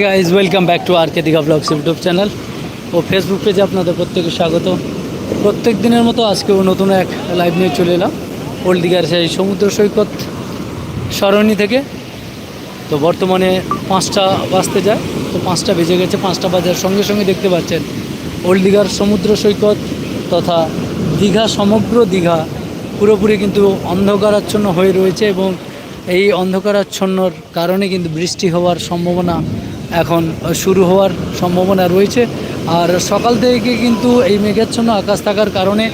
Guys welcome back to R K Digha vlogs YouTube channel O Facebook পেজে আপনাদের প্রত্যেকে স্বাগত। প্রত্যেক দিনের মতো আজকেও নতুন এক লাইভ নিয়ে চলে এলাম। ওল্ড দীঘার সেই সমুদ্র সৈকত সরণি থেকে। তো বর্তমানে পাঁচটা বাজতে যায়। তো পাঁচটা বেজে গেছে, পাঁচটা বাজার। সঙ্গে সঙ্গে দেখতে পাচ্ছেন ওল্ড দীঘার সমুদ্র সৈকত তথা দীঘা, সমগ্র দীঘা পুরোপুরি কিন্তু অন্ধকারাচ্ছন্ন হয়ে রয়েছে এবং এই অন্ধকারাচ্ছন্নর কারণে কিন্তু বৃষ্টি হওয়ার সম্ভাবনা এখন শুরু হওয়ার সম্ভাবনা রয়েছে। আর সকাল থেকে কিন্তু এই মেঘাচ্ছন্ন আকাশ থাকার কারণে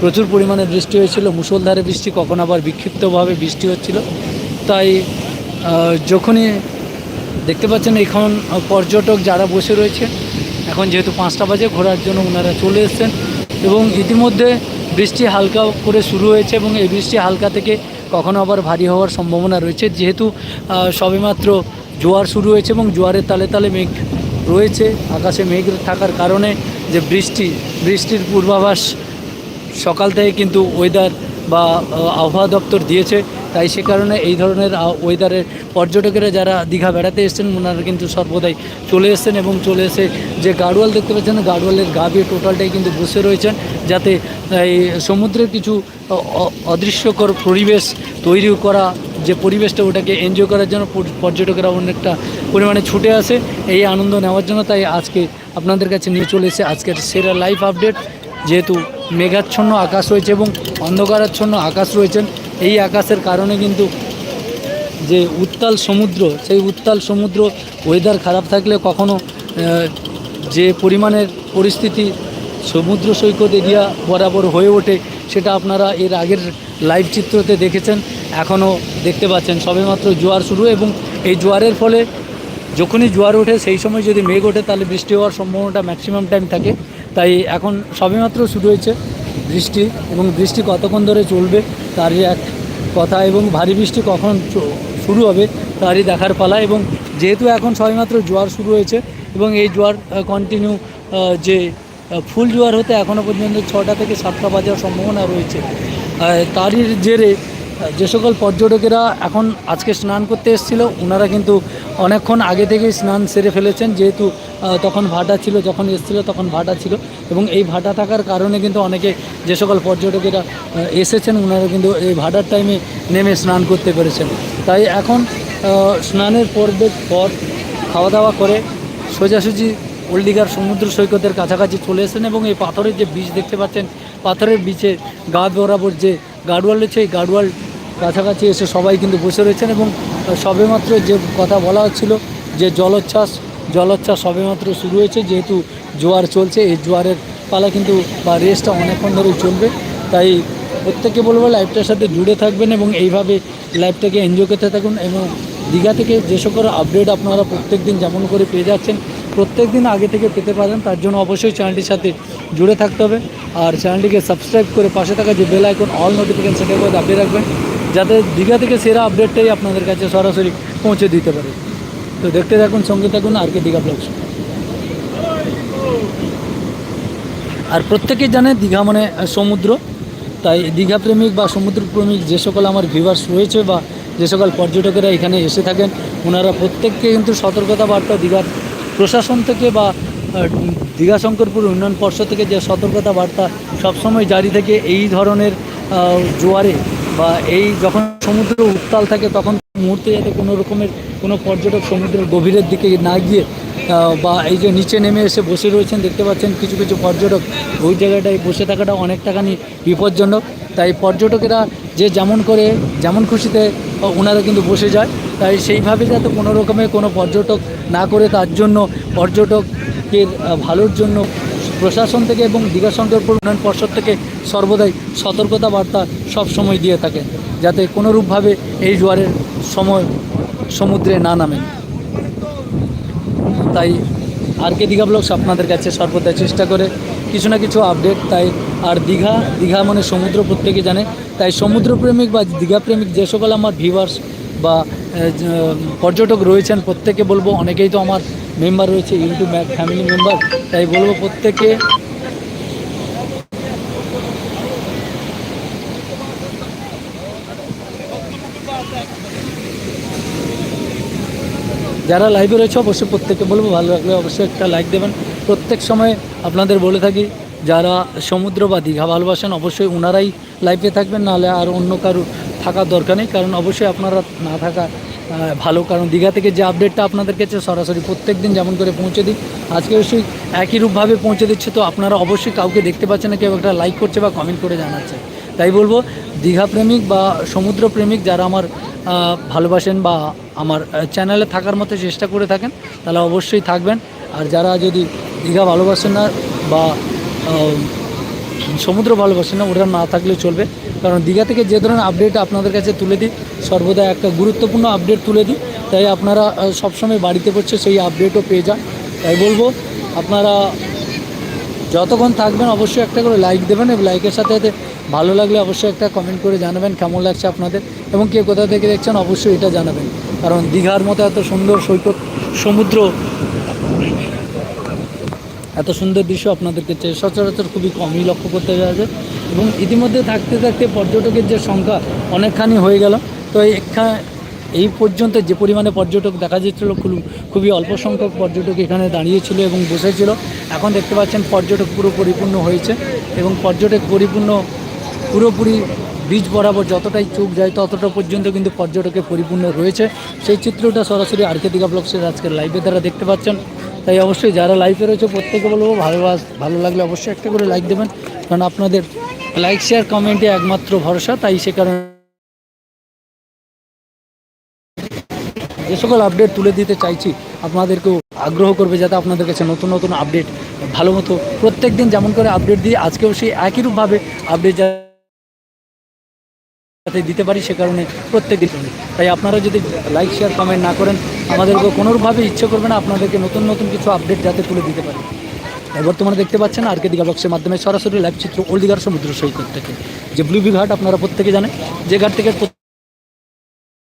প্রচুর পরিমাণে বৃষ্টি হয়েছিল। মুষলধারে বৃষ্টি কখন আবার বিক্ষিপ্তভাবে বৃষ্টি হচ্ছিল। তাই যখনই দেখতে পাচ্ছেন এখন পর্যটক যারা বসে রয়েছে, এখন যেহেতু পাঁচটা বাজে, ঘোরার জন্য ওনারা চলে এসছেন এবং ইতিমধ্যে বৃষ্টি হালকা করে শুরু হয়েছে এবং এই বৃষ্টি হালকা থেকে কখনো আবার ভারী হওয়ার সম্ভাবনা রয়েছে। যেহেতু সবেমাত্র জোয়ার শুরু হয়েছে এবং জোয়ারের তালে তালে মেঘ রয়েছে। আকাশে মেঘ থাকার কারণে যে বৃষ্টি, বৃষ্টির পূর্বাভাস সকাল থেকে কিন্তু ওয়েদার বা আবহাওয়া দপ্তর দিয়েছে, তাই সে কারণে এই ধরনের ওয়েদারের পর্যটকেরা যারা দীঘা বেড়াতে এসেছেন, ওনারা কিন্তু সর্বদাই চলে এসেছেন এবং চলে এসে যে গাড়োয়াল দেখতে পাচ্ছেন, গাড়োয়ালের গা দিয়ে টোটালটাই কিন্তু বসে রয়েছেন, যাতে এই সমুদ্রের কিছু অদৃশ্যকর পরিবেশ তৈরি করা, যে পরিবেশটা ওটাকে এনজয় করার জন্য পর- পর্যটকেরা অনেকটা পরিমাণে ছুটে আসে, এই আনন্দ নেওয়ার জন্য তাই আজকে আপনাদের কাছে নিয়ে চলে এসে আজকের সেরা লাইভ আপডেট যেহেতু মেঘাচ্ছন্ন আকাশ রয়েছে এবং অন্ধকারাচ্ছন্ন আকাশ রয়েছেন এই আকাশের কারণে কিন্তু যে উত্তাল সমুদ্র, সেই উত্তাল সমুদ্র ওয়েদার খারাপ থাকলে কখনো যে পরিমাণের পরিস্থিতি সমুদ্র সৈকত এরিয়া বরাবর হয়ে ওঠে, সেটা আপনারা এর আগের লাইভ চিত্রতে দেখেছেন, এখনও দেখতে পাচ্ছেন। সবেমাত্র জোয়ার শুরু এবং এই জোয়ারের ফলে যখনই জোয়ার ওঠে, সেই সময় যদি মেঘ ওঠে, তাহলে বৃষ্টি হওয়ার সম্ভাবনাটা ম্যাক্সিমাম টাইম থাকে। তাই এখন সবেমাত্র শুরু হয়েছে বৃষ্টি এবং বৃষ্টি কতক্ষণ ধরে চলবে তারই এক কথা এবং ভারী বৃষ্টি কখন শুরু হবে তারই দেখার পালা এবং যেহেতু এখন সবেমাত্র জোয়ার শুরু হয়েছে এবং এই জোয়ার কন্টিনিউ যে ফুল জোয়ার হতে এখনও পর্যন্ত ছটা থেকে সাতটা বাজার সম্ভাবনা রয়েছে। তারই জেরে যে সকল পর্যটকেরা এখন আজকে স্নান করতে এসেছিল ওনারা কিন্তু অনেকক্ষণ আগে থেকেই স্নান সেরে ফেলেছেন, যেহেতু তখন ভাটা ছিল, যখন এসেছিল তখন ভাটা ছিল এবং এই ভাটা থাকার কারণে কিন্তু অনেকে যে সকল পর্যটকেরা এসেছেন ওনারা কিন্তু এই ভাটার টাইমে নেমে স্নান করতে পেরেছেন। তাই এখন স্নানের পর্বের পর খাওয়া দাওয়া করে সোজাসুজি ওল্ডিগার সমুদ্র সৈকতের কাছাকাছি চলে এসেছেন এবং এই পাথরের যে বীজ দেখতে পাচ্ছেন, পাথরের বিচে গা বরাবর যে গার্ডওয়াল রয়েছে, এই গার্ডওয়াল কাছাকাছি এসে সবাই কিন্তু বসে রয়েছেন এবং সবেমাত্র যে কথা বলা হচ্ছিল যে জলোচ্ছ্বাস জলোচ্ছ্বাস সবেমাত্র শুরু হয়েছে, যেহেতু জোয়ার চলছে, এই জোয়ারের পালা কিন্তু বা রেসটা অনেকক্ষণ ধরেই চলবে। তাই প্রত্যেককে বলব লাইভটার সাথে জুড়ে থাকবেন এবং এইভাবে লাইভটাকে এনজয় করতে থাকুন এবং দীঘা থেকে যে সকল আপডেট আপনারা প্রত্যেক দিন যেমন করে পেয়ে যাচ্ছেন প্রত্যেক দিন আগে থেকে পেতে পারেন, তার জন্য অবশ্যই চ্যানেলটির সাথে জুড়ে থাকতে হবে। আর চ্যানেলটিকে সাবস্ক্রাইব করে পাশে থাকা যে বেল আইকন অল নোটিফিকেশন সেটা করে দাবিয়ে রাখবেন, যাতে দীঘা থেকে সেরা আপডেটটাই আপনাদের কাছে সরাসরি পৌঁছে দিতে পারে। তো দেখতে থাকুন, সঙ্গে থাকুন, আর কে দীঘা ব্লগস আর প্রত্যেকেই জানে দীঘা মানে সমুদ্র। তাই দীঘা প্রেমিক বা সমুদ্র প্রেমিক যে সকল আমার ভিউয়ার্স রয়েছে বা যে সকল পর্যটকেরা এখানে এসে থাকেন, ওনারা প্রত্যেককে কিন্তু সতর্কতা বার্তা দীঘার প্রশাসন থেকে বা দীঘাশঙ্করপুর দীঘা শঙ্করপুর উন্নয়ন পর্ষদ থেকে যে সতর্কতা বার্তা সবসময় জারি থেকে এই ধরনের জোয়ারে বা এই যখন সমুদ্র উত্তাল থাকে তখন মুহূর্তে যাতে কোনো রকমের কোনো পর্যটক সমুদ্রের গভীরের দিকে না গিয়ে বা এই যে নিচে নেমে এসে বসে রয়েছেন, দেখতে পাচ্ছেন কিছু কিছু পর্যটক। ওই জায়গাটায় বসে থাকাটা অনেকটাখানি বিপজ্জনক। তাই পর্যটকেরা যে যেমন করে, যেমন খুশিতে ওনারা কিন্তু বসে যায়। তাই সেইভাবে যাতে কোনো রকমের কোনো পর্যটক না করে, তার জন্য পর্যটকের ভালোর জন্য প্রশাসন থেকে এবং দীঘা শঙ্করপুর উন্নয়ন পর্ষদ থেকে সর্বদাই সতর্কতা বার্তা সব সময় দিয়ে থাকেন। যাতে কোনোরূপভাবে এই জোয়ারের সময় সমুদ্রে না নামে তাই আর কে দীঘা ব্লগস আপনাদের কাছে সর্বদা চেষ্টা করে কিছু না কিছু আপডেট, তাই আর দীঘা দীঘা মানে সমুদ্র প্রত্যেকে জানে। তাই সমুদ্রপ্রেমিক বা দীঘা প্রেমিক যে সকল আমার ভিউয়ার্স বা পর্যটক রয়েছেন প্রত্যেকে বলব, অনেকেই তো আমার মেম্বার রয়েছে ইউটিউব ফ্যামিলি মেম্বার তাই বলব প্রত্যেকে যারা লাইভে রয়েছে, অবশ্যই প্রত্যেককে বলব, ভালো লাগলে অবশ্যই একটা লাইক দেবেন। প্রত্যেক সময় আপনাদের বলে থাকি, যারা সমুদ্র বা দীঘা ভালোবাসেন, অবশ্যই ওনারাই লাইভে থাকবেন, নাহলে আর অন্য কারও থাকার দরকার নেই, কারণ অবশ্যই আপনারা না থাকা ভালো, কারণ দীঘা থেকে যে আপডেটটা আপনাদের কাছে সরাসরি প্রত্যেক দিন যেমন করে পৌঁছে দিই, আজকে অবশ্যই একই রূপভাবে পৌঁছে দিচ্ছে, তো আপনারা অবশ্যই কাউকে দেখতে পাচ্ছেন না, কেউ একটা লাইক করছে বা কমেন্ট করে জানাচ্ছে। তাই বলব, দীঘা প্রেমিক বা সমুদ্র প্রেমিক যারা আমার ভালোবাসেন বা আমার চ্যানেলে থাকার মতো চেষ্টা করে থাকেন, তাহলে অবশ্যই থাকবেন। আর যারা যদি দীঘা ভালোবাসেন না বা সমুদ্র ভালোবাসেন না, ওরা না থাকলে চলবে। কারণ দীঘা থেকে যে ধরনের আপডেট আপনাদের কাছে তুলে দিই, সর্বদা একটা গুরুত্বপূর্ণ আপডেট তুলে দিই। তাই আপনারা সবসময় বাড়িতে পড়ছে সেই আপডেটও পেয়ে যান। তাই বলব, আপনারা যতক্ষণ থাকবেন অবশ্যই একটা করে লাইক দেবেন এবং লাইকের সাথে সাথে ভালো লাগলে অবশ্যই একটা কমেন্ট করে জানাবেন, কেমন লাগছে আপনাদের? এবং কে কোথা থেকে দেখছেন, অবশ্যই এটা জানাবেন। কারণ দীঘার মতো এত সুন্দর সৈকত, সমুদ্র, এত সুন্দর দৃশ্য আপনাদেরকে সচরাচর খুবই কমই লক্ষ্য করতে যাওয়া যায়। এবং ইতিমধ্যে থাকতে থাকতে পর্যটকের যে সংখ্যা অনেকখানি হয়ে গেল। তো এখা এই পর্যন্ত যে পরিমাণে পর্যটক দেখা যাচ্ছিল খুব খুবই অল্প সংখ্যক পর্যটক এখানে দাঁড়িয়েছিল এবং বসেছিল। এখন দেখতে পাচ্ছেন পর্যটক পুরো পরিপূর্ণ হয়েছে এবং পর্যটক পরিপূর্ণ পুরোপুরি বীজ বরাবর যতটাই চোখ যায় ততটা পর্যন্ত কিন্তু পর্যটকে পরিপূর্ণ রয়েছে। সেই চিত্রটা সরাসরি আর্কেদিকা ব্লগসের আজকের লাইভে তারা দেখতে পাচ্ছেন। তাই অবশ্যই যারা লাইভে রয়েছে প্রত্যেকে বলব ভালোবাস ভালো লাগলে অবশ্যই একটা করে লাইক দেবেন। কারণ আপনাদের লাইক শেয়ার কমেন্টে একমাত্র ভরসা, তাই সে কারণে যে সকল আপডেট তুলে দিতে চাইছি, আপনাদেরকেও আগ্রহ করবে যাতে আপনাদের কাছে নতুন নতুন আপডেট ভালো মতো প্রত্যেক দিন যেমন করে আপডেট দিয়ে আজকেও সেই একই রূপভাবে আপডেট যাতে দিতে পারি, সে কারণে প্রত্যেক দিন তাই আপনারা যদি লাইক শেয়ার কমেন্ট না করেন আমাদেরকে কোনোভাবে ইচ্ছে করবে না আপনাদেরকে নতুন নতুন কিছু আপডেট যাতে তুলে দিতে পারি। বর্তমানে দেখতে পাচ্ছেন আর কে দিঘা বক্সের মাধ্যমে সরাসরি লাইভ চিত্র ওল্ড দিঘার সমুদ্র সৈকত থেকে। যে ব্লুবি ঘাট আপনারা প্রত্যেকে জানেন, যে ঘাট থেকে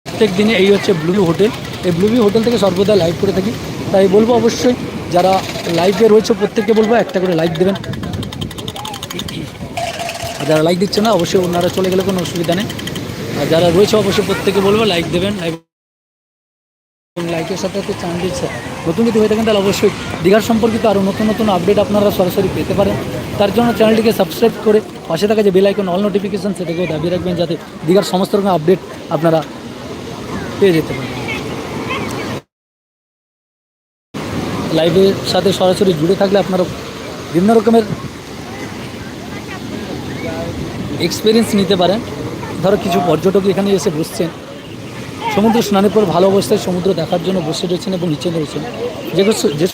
প্রত্যেক দিনে এই হচ্ছে ব্লুবি হোটেল এই ব্লুবি হোটেল থেকে সর্বদা লাইভ করে থাকি। তাই বলব অবশ্যই, যারা লাইভে রয়েছে, প্রত্যেককে বলব একটা করে লাইক দেবেন। আর যারা লাইক দিচ্ছে না, অবশ্যই ওনারা চলে গেলে কোনো অসুবিধা নেই। আর যারা রয়েছে, অবশ্যই প্রত্যেকে বলব লাইক দেবেন। এবং লাইকের সাথে সাথে চান দিচ্ছে। নতুন যদি হয়ে থাকেন, তাহলে অবশ্যই দীঘার সম্পর্কিত আরও নতুন নতুন আপডেট আপনারা সরাসরি পেতে পারেন। তার জন্য চ্যানেলটিকে সাবস্ক্রাইব করে পাশে থাকা যে বেল আইকন অল নোটিফিকেশান সেটাকেও দাবি রাখবেন, যাতে দীঘার সমস্ত রকম আপডেট আপনারা পেয়ে যেতে পারেন। লাইভের সাথে সরাসরি জুড়ে থাকলে আপনারা বিভিন্ন রকমের এক্সপিরিয়েন্স নিতে পারেন। ধরো কিছু পর্যটক এখানে এসে বসছেন। সমুদ্র স্নানের পর ভালো অবস্থায় সমুদ্র দেখার জন্য বসে রয়েছেন এবং নিচে রয়েছেন। যে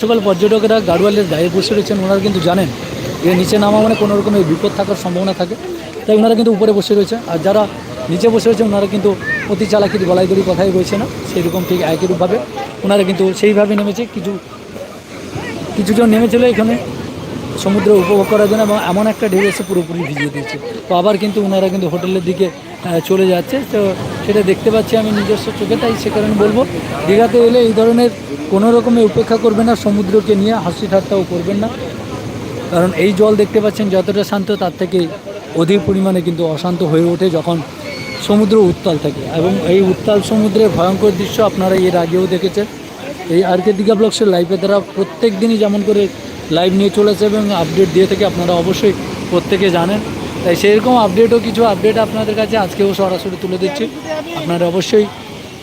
সকল পর্যটকেরা গাড়োয়ালের গায়ে বসে রয়েছেন, ওনারা কিন্তু জানেন যে নিচে নামা মানে কোনো রকমের বিপদ থাকার সম্ভাবনা থাকে। তাই ওনারা কিন্তু উপরে বসে রয়েছে। আর যারা নিচে বসে রয়েছে, ওনারা কিন্তু অতি চালাকির গলায় দড়ি কথাই রয়েছে না। সেই রকম ঠিক একই রূপভাবে ওনারা কিন্তু সেইভাবে নেমেছে। কিছু, কিছুজন নেমেছিল এখানে। সমুদ্র উপভোগ করার জন্য এবং এমন একটা ঢেউ এসে পুরোপুরি ভিজিয়ে দিয়েছে। তো আবার কিন্তু ওনারা কিন্তু হোটেলের দিকে চলে যাচ্ছে। তো সেটা দেখতে পাচ্ছি আমি নিজস্ব চোখে, তাই সে কারণে বলব, দীঘাতে এলে এই ধরনের কোনো রকমে উপেক্ষা করবেন না, সমুদ্রকে নিয়ে হাসি ঠাট্টাও করবেন না। কারণ এই জল দেখতে পাচ্ছেন যতটা শান্ত, তার থেকে অধিক পরিমাণে কিন্তু অশান্ত হয়ে ওঠে যখন সমুদ্র উত্তাল থাকে। এবং এই উত্তাল সমুদ্রের ভয়ঙ্কর দৃশ্য আপনারা এর আগেও দেখেছেন। এই আর কে দীঘা ব্লগসের লাইভের দ্বারা প্রত্যেক দিনই যেমন করে লাইভ নিয়ে চলেছে এবং আপডেট দিয়ে থেকে, আপনারা অবশ্যই প্রত্যেকে জানেন। তাই সেরকম আপডেটও কিছু আপডেট আপনাদের কাছে আজকেও সরাসরি তুলে দিচ্ছি। আপনারা অবশ্যই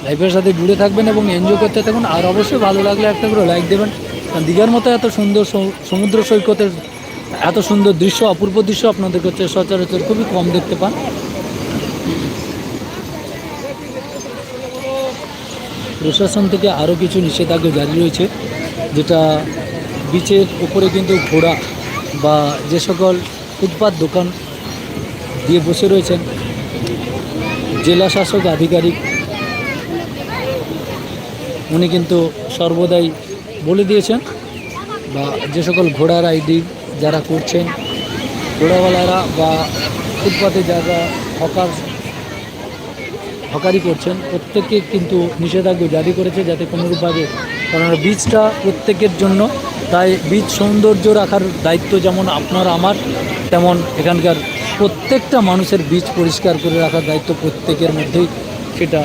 লাইফের সাথে জুড়ে থাকবেন এবং এনজয় করতে থাকুন। আর অবশ্যই ভালো লাগলে একটা করে লাইক দেবেন। কারণ দীঘার মতো এত সুন্দর সমুদ্র সৈকতের এত সুন্দর দৃশ্য, অপূর্ব দৃশ্য আপনাদের কাছে সচরাচর খুবই কম দেখতে পান। প্রশাসন থেকে আরও কিছু নিষেধাজ্ঞা জারি রয়েছে, যেটা বিচের উপরে কিন্তু ঘোড়া বা যে সকল ফুটপাত দোকান দিয়ে বসে রয়েছেন জেলা শাসক আধিকারিক, উনি কিন্তু সর্বদাই বলে দিয়েছেন বা যে সকল ঘোড়া রাইডিং যারা করছেন, ঘোড়াওয়ালারা বা ফুটপাতে যারা হকার, হকারি করছেন, প্রত্যেকে কিন্তু নিষেধাজ্ঞা জারি করেছে যাতে কোনোরূপভাবে কারণ বীজটা প্রত্যেকের জন্য তাই বীজ সৌন্দর্য রাখার দায়িত্ব যেমন আপনার, আমার, তেমন এখানকার প্রত্যেকটা মানুষের বীজ পরিষ্কার করে রাখার দায়িত্ব প্রত্যেকের মধ্যেই সেটা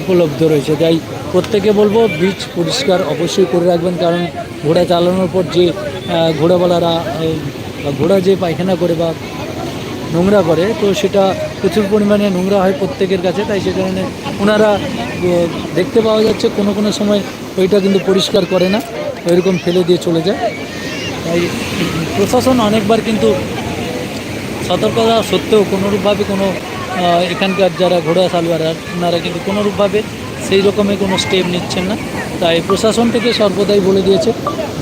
উপলব্ধ রয়েছে। তাই প্রত্যেকে বলব, বীজ পরিষ্কার অবশ্যই করে রাখবেন, কারণ ঘোড়া চালানোর পর যে ঘোড়াওয়ালারা ঘোড়া যে পায়খানা করে বা নোংরা করে, তো সেটা প্রচুর পরিমাণে নোংরা হয় প্রত্যেকের কাছে। তাই সে কারণে ওনারা দেখতে পাওয়া যাচ্ছে কোনো কোনো সময় ওইটা কিন্তু পরিষ্কার করে না। ওইরকম ফেলে দিয়ে চলে যায়। তাই প্রশাসন অনেকবার কিন্তু সতর্কতা সত্ত্বেও কোনোরূপভাবে কোনো এখানকার যারা ঘোড়া সালওয়ার ওনারা কিন্তু কোনোরূপভাবে সেই রকমের কোনো স্টেপ নিচ্ছেন না। তাই প্রশাসন থেকে সর্বদাই বলে দিয়েছে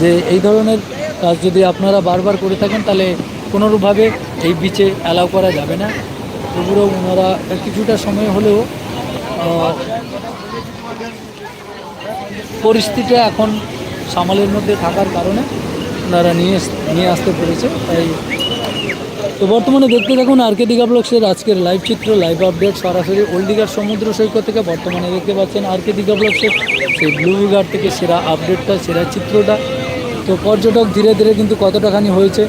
যে এই ধরনের কাজ যদি আপনারা বারবার করে থাকেন তাহলে কোনোরূপভাবে এই বিচে অ্যালাউ করা যাবে না। তবুও ওনারা কিছুটা সময় হলেও আহ, পরিস্থিতিটা এখন সামালের মধ্যে থাকার কারণে ওনারা নিয়ে নিয়ে আসতে পেরেছে, তাই তো বর্তমানে দেখতে থাকুন আরকে দীঘা ব্লগসের আজকের লাইভ চিত্র লাইভ আপডেট সরাসরি ওল্ড দীঘার সমুদ্র সৈকত থেকে বর্তমানে দেখতে পাচ্ছেন আরকে দীঘা ব্লগসের সেই ব্লু গার্ড থেকে সেরা আপডেটটা সেরা চিত্রটা। তো পর্যটক ধীরে ধীরে কিন্তু কতটাখানি হয়েছে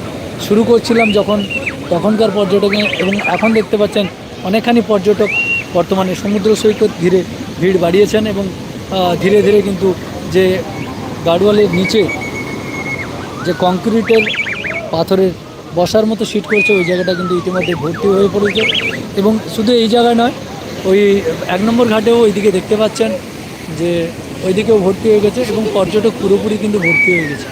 শুরু করছিলাম যখন তখনকার পর্যটক এবং এখন দেখতে পাচ্ছেন অনেকখানি পর্যটক বর্তমানে সমুদ্র সৈকত ঘিরে ভিড় বাড়িয়েছেন এবং ধীরে ধীরে কিন্তু যে গার্ডওয়ালের নিচে যে কংক্রিটের পাথরের বসার মতো সিট করেছে, ওই জায়গাটা কিন্তু ইতিমধ্যে ভর্তি হয়ে পড়েছে। এবং শুধু এই জায়গায় নয়, ওই এক নম্বর ঘাটেও ওইদিকে দেখতে পাচ্ছেন যে ওইদিকেও ভর্তি হয়ে গেছে এবং পর্যটক পুরোপুরি কিন্তু ভর্তি হয়ে গেছে।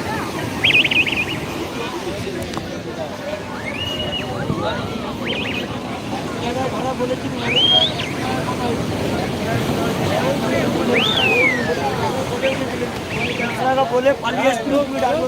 বলে পালিয়ে এসছিল তুমি ডাকলো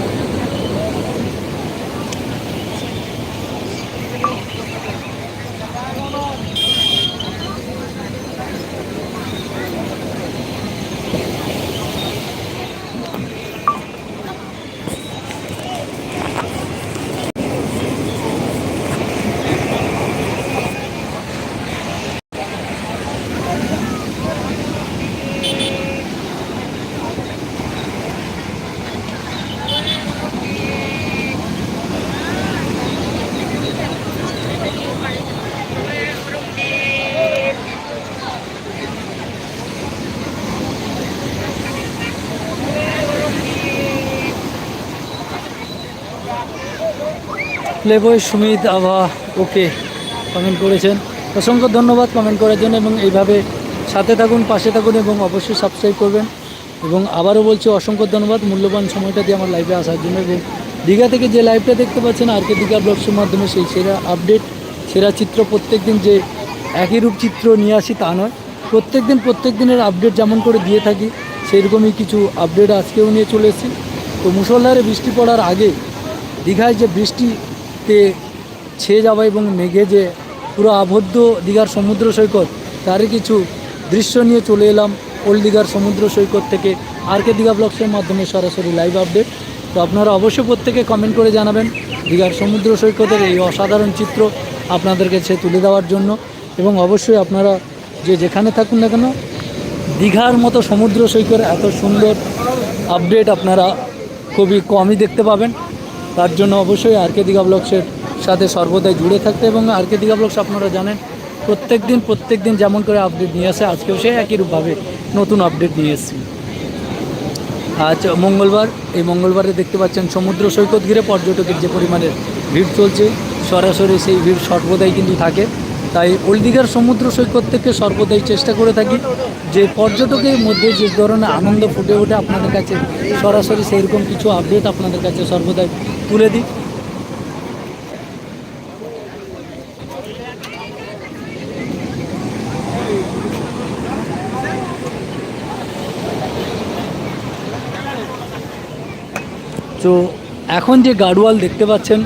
প্লেবয় সুমিত আভা ওকে কমেন্ট করেছেন। অসংখ্য ধন্যবাদ কমেন্ট করার জন্য এবং এইভাবে সাথে থাকুন, পাশে থাকুন এবং অবশ্যই সাবস্ক্রাইব করবেন। এবং আবারও বলছি, অসংখ্য ধন্যবাদ মূল্যবান সময়টা দিয়ে আমার লাইভে আসার জন্য এবং দীঘা থেকে যে লাইভটা দেখতে পাচ্ছেন, আর কে দীঘা ব্লগসের মাধ্যমে সেই সেরা আপডেট সেরা চিত্র প্রত্যেক দিন যে একই রূপ চিত্র নিয়ে আসি তা নয়। প্রত্যেক দিন প্রত্যেক দিনের আপডেট যেমন করে দিয়ে থাকি, সেরকমই কিছু আপডেট আজকেও নিয়ে চলে এসেছি। তো মুসলধারে বৃষ্টি পড়ার আগে দীঘায় যে বৃষ্টিতে ছেয়ে যাওয়া এবং মেঘে যে পুরো আবদ্ধ দীঘার সমুদ্র সৈকত, তারই কিছু দৃশ্য নিয়ে চলে এলাম ওল্ড দীঘার সমুদ্র সৈকত থেকে আর কে দীঘা ব্লগসের মাধ্যমে সরাসরি লাইভ আপডেট তো আপনারা অবশ্যই প্রত্যেকে কমেন্ট করে জানাবেন দীঘার সমুদ্র সৈকতের এই অসাধারণ চিত্র আপনাদের কাছে তুলে দেওয়ার জন্য। এবং অবশ্যই আপনারা যে যেখানে থাকুন না কেন, দীঘার মতো সমুদ্র সৈকত এত সুন্দর আপডেট আপনারা খুবই কমই দেখতে পাবেন। তার জন্য অবশ্যই আর কে দীঘা ব্লগসের সাথে সর্বদাই জুড়ে থাকতে এবং আর কে দীঘা ব্লগস আপনারা জানেন প্রত্যেক দিন প্রত্যেক দিন যেমন করে আপডেট নিয়ে আসে, আজকেও সে একই রূপভাবে নতুন আপডেট নিয়ে এসেছি। আজ মঙ্গলবার, এই মঙ্গলবারে দেখতে পাচ্ছেন সমুদ্র সৈকত ঘিরে পর্যটকের যে পরিমাণে ভিড় চলছে, সরাসরি সেই ভিড় সর্বদাই কিন্তু থাকে। তাই ওল্ড সমুদ্র সৈকত থেকে সর্বদাই চেষ্টা করে থাকি যে পর্যটকের মধ্যে যে ধরনের আনন্দ ফুটে ওঠে, আপনাদের কাছে সরাসরি সেইরকম কিছু আপডেট আপনাদের কাছে সর্বদাই তুলে দিই। তো এখন যে গার্ডওয়াল দেখতে পাচ্ছেন,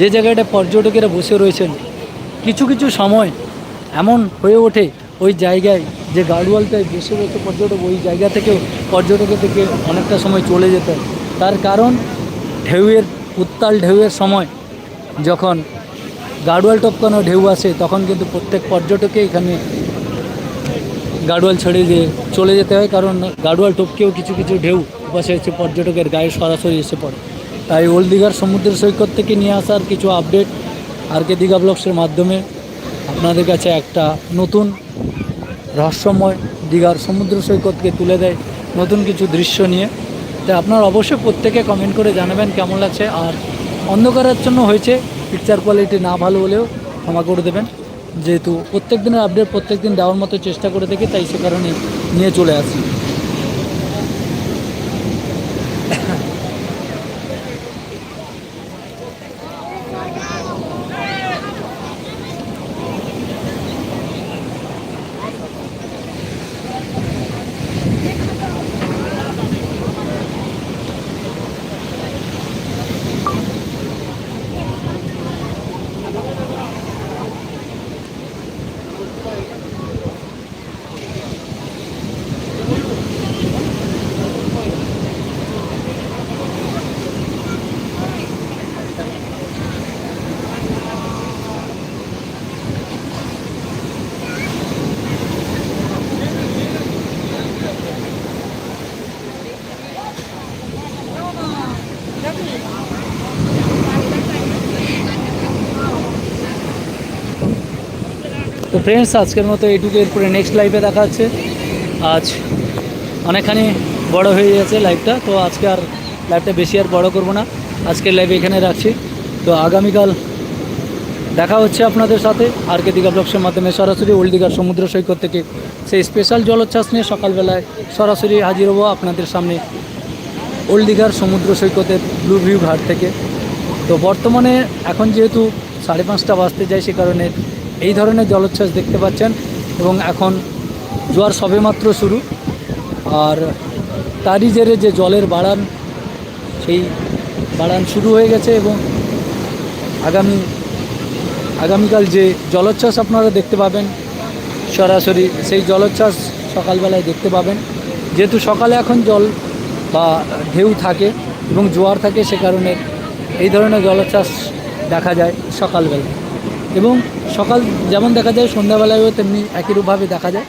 যে জায়গাটা পর্যটকেরা বসে রয়েছেন, কিছু কিছু সময় এমন হয়ে ওঠে ওই জায়গায় যে গাড়োয়ালটায় বেশি বসে পর্যটক ওই জায়গা থেকেও পর্যটকের থেকে অনেকটা সময় চলে যেত। তার কারণ ঢেউয়ের উত্তাল ঢেউয়ের সময় যখন গাড়োয়াল টপকানো ঢেউ আসে, তখন কিন্তু প্রত্যেক পর্যটকে এখানে গাড়োয়াল ছেড়ে দিয়ে চলে যেতে হয়। কারণ গাড়োয়াল টপকেও কিছু কিছু ঢেউ পাশে এসে পর্যটকের গায়ে সরাসরি এসে পড়ে। তাই ওল্ড দীঘার সমুদ্র সৈকত থেকে নিয়ে আসার কিছু আপডেট আর কে দীঘা ব্লগসের মাধ্যমে আপনাদের কাছে একটা নতুন রহস্যময় দীঘার সমুদ্র সৈকতকে তুলে দেয় নতুন কিছু দৃশ্য নিয়ে। তাই আপনার অবশ্যই প্রত্যেকে কমেন্ট করে জানাবেন কেমন লাগছে। আর অন্ধকারের জন্য হয়েছে পিকচার কোয়ালিটি না ভালো হলেও ক্ষমা করে দেবেন। যেহেতু প্রত্যেক দিনের আপডেট প্রত্যেক দিন দেওয়ার মতো চেষ্টা করে থাকি তাই সে কারণে নিয়ে চলে আসি। তো ফ্রেন্ডস আজকের মতো এইটুকু। এরপরে নেক্সট লাইভে দেখা হচ্ছে। আজ অনেকখানি বড় হয়ে গেছে লাইভটা তো আজকে আর লাইভটা বেশি আর বড় করব না। আজকের লাইভ এখানে রাখছি। তো আগামীকাল দেখা হচ্ছে আপনাদের সাথে আর কে দীঘা ব্লগসের মাধ্যমে। সরাসরি ওল্ড দীঘার সমুদ্র সৈকত থেকে সেই স্পেশাল জলোচ্ছ্বাস নিয়ে সকালবেলায় সরাসরি হাজির হব আপনাদের সামনে ওল্ড দীঘার সমুদ্র সৈকতের ব্লু ভিউ ঘাট থেকে। তো বর্তমানে এখন যেহেতু সাড়ে পাঁচটা বাজতে যায় সে কারণে এই ধরনের জলোচ্ছ্বাস দেখতে পাচ্ছেন এবং এখন জোয়ার সবেমাত্র শুরু। আর তারই জেরে যে জলের বাড়ান, সেই বাড়ান শুরু হয়ে গেছে এবং আগামী, আগামীকাল যে জলোচ্ছ্বাস আপনারা দেখতে পাবেন, সরাসরি সেই জলোচ্ছ্বাস সকালবেলায় দেখতে পাবেন। যেহেতু সকালে এখন জল বা ঢেউ থাকে এবং জোয়ার থাকে, সে কারণে এই ধরনের জলোচ্ছ্বাস দেখা যায় সকালবেলায়। এবং সকাল যেমন দেখা যায় সন্ধ্যাবেলায়ও তেমনি একইরূপভাবে দেখা যায়।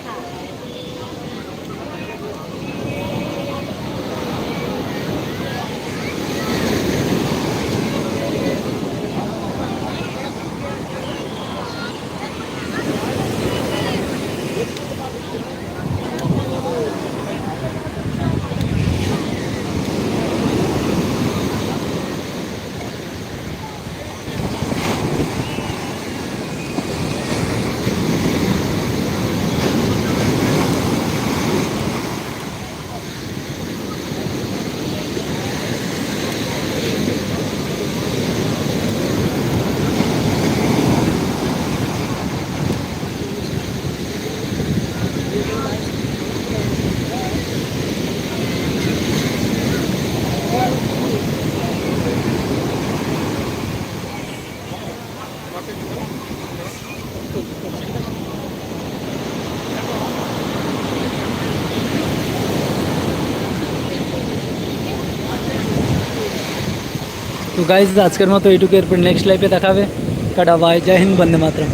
তো গাইজ আজকের মতো এইটুকু। এরপর নেক্সট লাইফে দেখাবে। Tata bye Jai Hind, Vande Mataram.